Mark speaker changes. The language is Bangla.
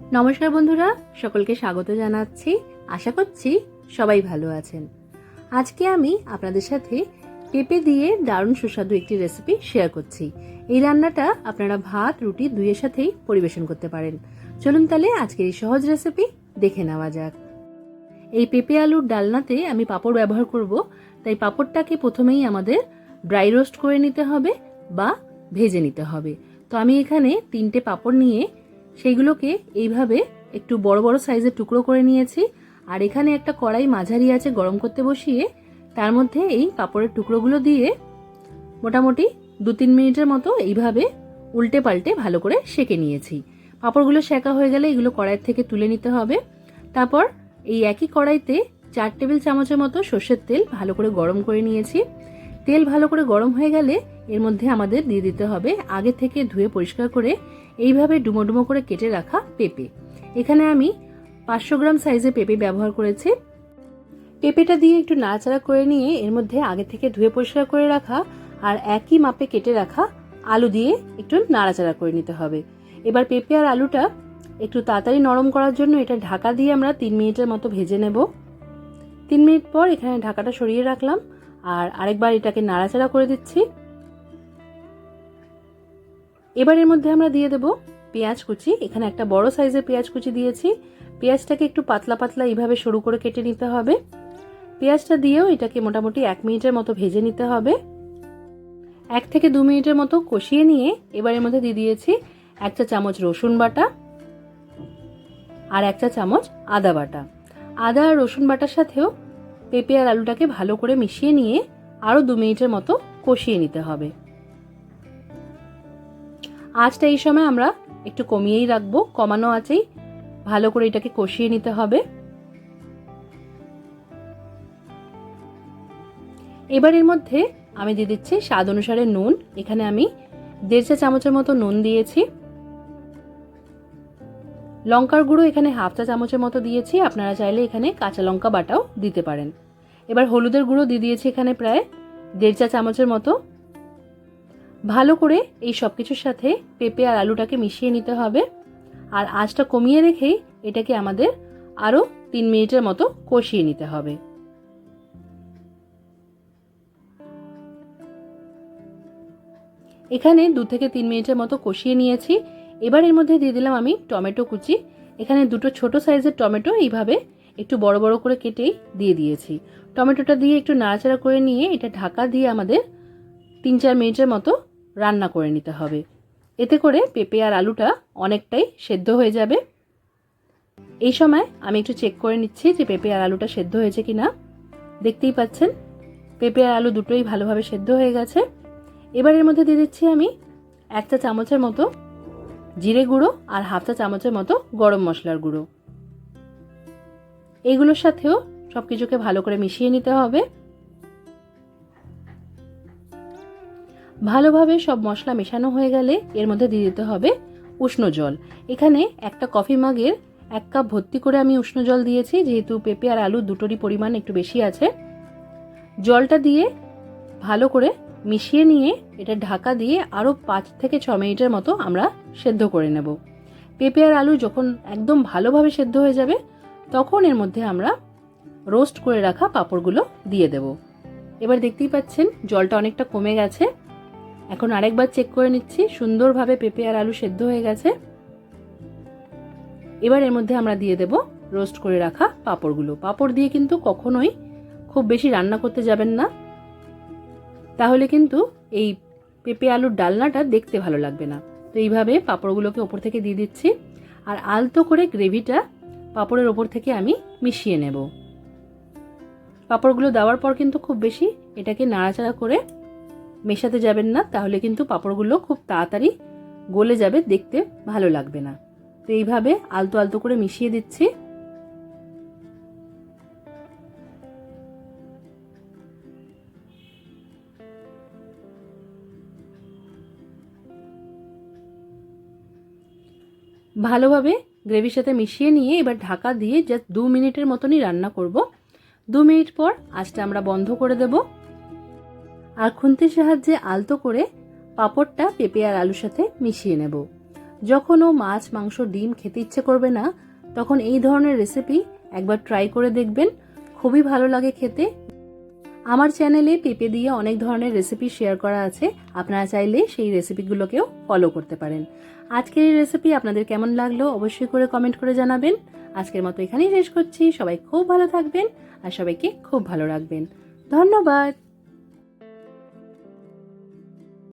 Speaker 1: নমস্কার বন্ধুরা, সকলকে স্বাগত জানাচ্ছি। আশা করছি সবাই ভালো আছেন। আজকে আমি আপনাদের সাথে পেঁপে দিয়ে দারুণ সুস্বাদু একটি রেসিপি শেয়ার করছি। এই রান্নাটা আপনারা ভাত, রুটি দুইয়ের সাথেই পরিবেশন করতে পারেন। চলুন তাহলে আজকের এই সহজ রেসিপি দেখে নেওয়া যাক। এই পেঁপে আলুর ডালনাতে আমি পাঁপড় ব্যবহার করব। তাই পাঁপড়টাকে প্রথমেই আমাদের ড্রাই রোস্ট করে নিতে হবে বা ভেজে নিতে হবে। তো আমি এখানে তিনটে পাঁপড় নিয়ে সেইগুলোকে এইভাবে একটু বড় বড় সাইজের টুকরো করে নিয়েছি। আর এখানে একটা কড়াই মাঝারি আছে গরম করতে বসিয়ে, তার মধ্যে এই পাঁপড়ের টুকরোগুলো দিয়ে মোটামুটি দু তিন মিনিটের মতো এইভাবে উল্টে পাল্টে ভালো করে সেকে নিয়েছি। পাঁপড়গুলো সেকা হয়ে গেলে এগুলো কড়াইয়ের থেকে তুলে নিতে হবে। তারপর এই একই কড়াইতে চার টেবিল চামচের মতো সর্ষের তেল ভালো করে গরম করে নিয়েছি। তেল ভালো করে গরম হয়ে গেলে এর মধ্যে আমাদের দিয়ে দিতে হবে আগে থেকে ধুয়ে পরিষ্কার করে এইভাবে ডুমো ডুমো করে কেটে রাখা পেঁপে। এখানে আমি পাঁচশো গ্রাম সাইজের পেঁপে ব্যবহার করেছি। পেঁপেটা দিয়ে একটু নাড়াচাড়া করে নিয়ে এর মধ্যে আগে থেকে ধুয়ে পরিষ্কার করে রাখা আর একই মাপে কেটে রাখা আলু দিয়ে একটু নাড়াচাড়া করে নিতে হবে। এবার পেঁপে আর আলুটা একটু তাড়াতাড়ি নরম করার জন্য এটা ঢাকা দিয়ে আমরা তিন মিনিটের মতো ভেজে নেব। তিন মিনিট পর এখানে ঢাকাটা সরিয়ে রাখলাম। আর আরেকবার এটাকে নাড়াচাড়া করে দিচ্ছি। এবার এর মধ্যে আমরা দিয়ে দেব পেঁয়াজ কুচি। এখানে একটা বড় সাইজের পেঁয়াজ কুচি দিয়েছি। পেঁয়াজটাকে একটু পাতলা পাতলা এইভাবে সরু করে কেটে নিতে হবে। পেঁয়াজটা দিয়েও এটাকে মোটামুটি এক মিনিটের মতো ভেজে নিতে হবে। এক থেকে দু মিনিটের মতো কষিয়ে নিয়ে এবার এর মধ্যে দিয়ে দিয়েছি এক চা চামচ রসুন বাটা আর এক চা চামচ আদা বাটা। আদা আর রসুন বাটার সাথেও পেঁপে আর আলুটাকে ভালো করে মিশিয়ে নিয়ে আরও দু মিনিটের মতো কষিয়ে নিতে হবে। আঁচটা এই সময় আমরা একটু কমিয়েই রাখব, কমানো আছেই ভালো করে এটাকে কষিয়ে নিতে হবে। এবার এর মধ্যে আমি দিয়ে দিচ্ছি স্বাদ অনুসারে নুন। এখানে আমি দেড় চা চামচের মতো নুন দিয়েছি। লঙ্কার গুঁড়ো এখানে হাফ চা চামচের মতো দিয়েছি। আপনারা চাইলে এখানে কাঁচা লঙ্কা বাটাও দিতে পারেন। এবার হলুদের গুঁড়ো দিয়ে দিয়েছি এখানে প্রায় দেড় চা চামচের মতো। ভালো করে এই সব কিছুর সাথে পেঁপে আর আলুটাকে মিশিয়ে নিতে হবে। আর আঁচটা কমিয়ে রেখেই এটাকে আমাদের আরও তিন মিনিটের মতো কষিয়ে নিতে হবে। এখানে দু থেকে তিন মিনিটের মতো কষিয়ে নিয়েছি। এবার এর মধ্যে দিয়ে দিলাম আমি টমেটো কুচি। এখানে দুটো ছোট সাইজের টমেটো এইভাবে একটু বড় বড় করে কেটেই দিয়ে দিয়েছি। টমেটোটা দিয়ে একটু নাড়াচাড়া করে নিয়ে এটা ঢাকা দিয়ে আমাদের তিন চার মিনিটের মতো রান্না করে নিতে হবে। এতে করে পেঁপে আর আলুটা অনেকটাই সেদ্ধ হয়ে যাবে। এই সময় আমি একটু চেক করে নিচ্ছি যে পেঁপে আর আলুটা সেদ্ধ হয়েছে কি না দেখতেই পাচ্ছেন, পেঁপে আর আলু দুটোই ভালোভাবে সেদ্ধ হয়ে গেছে। এবার এর মধ্যে দিয়ে দিচ্ছি আমি এক চা চামচের মতো জিরে গুঁড়ো আর হাফ চা চামচের মতো গরম মশলার গুঁড়ো। এইগুলোর সাথেও সব কিছুকে ভালো করে মিশিয়ে নিতে হবে। ভালোভাবে সব মশলা মেশানো হয়ে গেলে এর মধ্যে দিয়ে দিতে হবে উষ্ণ জল। এখানে একটা কফি মাগের এক কাপ ভর্তি করে আমি উষ্ণ জল দিয়েছি, যেহেতু পেঁপে আর আলু দুটোরই পরিমাণ একটু বেশি আছে। জলটা দিয়ে ভালো করে মিশিয়ে নিয়ে এটা ঢাকা দিয়ে আরও পাঁচ থেকে ছ মিনিটের মতো আমরা সেদ্ধ করে নেব। পেঁপে আর আলু যখন একদম ভালোভাবে সেদ্ধ হয়ে যাবে তখন এর মধ্যে আমরা রোস্ট করে রাখা পাঁপড়গুলো দিয়ে দেব। এবার দেখতেই পাচ্ছেন, জলটা অনেকটা কমে গেছে। এখন আরেকবার চেক করে নিচ্ছি, সুন্দরভাবে পেঁপে আর আলু সেদ্ধ হয়ে গেছে। এবার এর মধ্যে আমরা দিয়ে দেব রোস্ট করে রাখা পাঁপড়গুলো। পাঁপড় দিয়ে কিন্তু কখনোই খুব বেশি রান্না করতে যাবেন না। তাহলে কিন্তু এই পেঁপে আলুর ডালনাটা দেখতে ভালো লাগবে না। তো এইভাবে পাঁপড়গুলোকে ওপর থেকে দিয়ে দিচ্ছি। আর আলতো করে গ্রেভিটা পাঁপড়ের ওপর থেকে আমি মিশিয়ে নেব। পাঁপড়গুলো দেওয়ার পর কিন্তু খুব বেশি এটাকে নাড়াচাড়া করে মেশাতে যাবেন না, তাহলে কিন্তু পাঁপড়গুলো খুব তাড়াতাড়ি গলে যাবে, দেখতে ভালো লাগবে না। তো এইভাবে আলতো আলতো করে মিশিয়ে দিচ্ছি। ভালোভাবে গ্রেভির সাথে মিশিয়ে নিয়ে এবার ঢাকা দিয়ে জাস্ট দু মিনিটের মতনই রান্না করব। দু মিনিট পর আঁচটা আমরা বন্ধ করে দেব। আর খুন্তির সাহায্যে আলতো করে পাঁপড়টা, পেঁপে আর আলুর সাথে মিশিয়ে নেব। যখনও মাছ, মাংস, ডিম খেতে ইচ্ছে করবে না, তখন এই ধরনের রেসিপি একবার ট্রাই করে দেখবেন। খুবই ভালো লাগে খেতে আমার চ্যানেলে পেঁপে দিয়ে অনেক ধরনের রেসিপি শেয়ার করা আছে, আপনারা চাইলে সেই রেসিপিগুলোকেও ফলো করতে পারেন। আজকের এই রেসিপি আপনাদের কেমন লাগল অবশ্যই করে কমেন্ট করে জানাবেন। আজকের মতো এখানেই শেষ করছি, সবাই খুব ভালো থাকবেন আর সবাইকে খুব ভালো রাখবেন। ধন্যবাদ!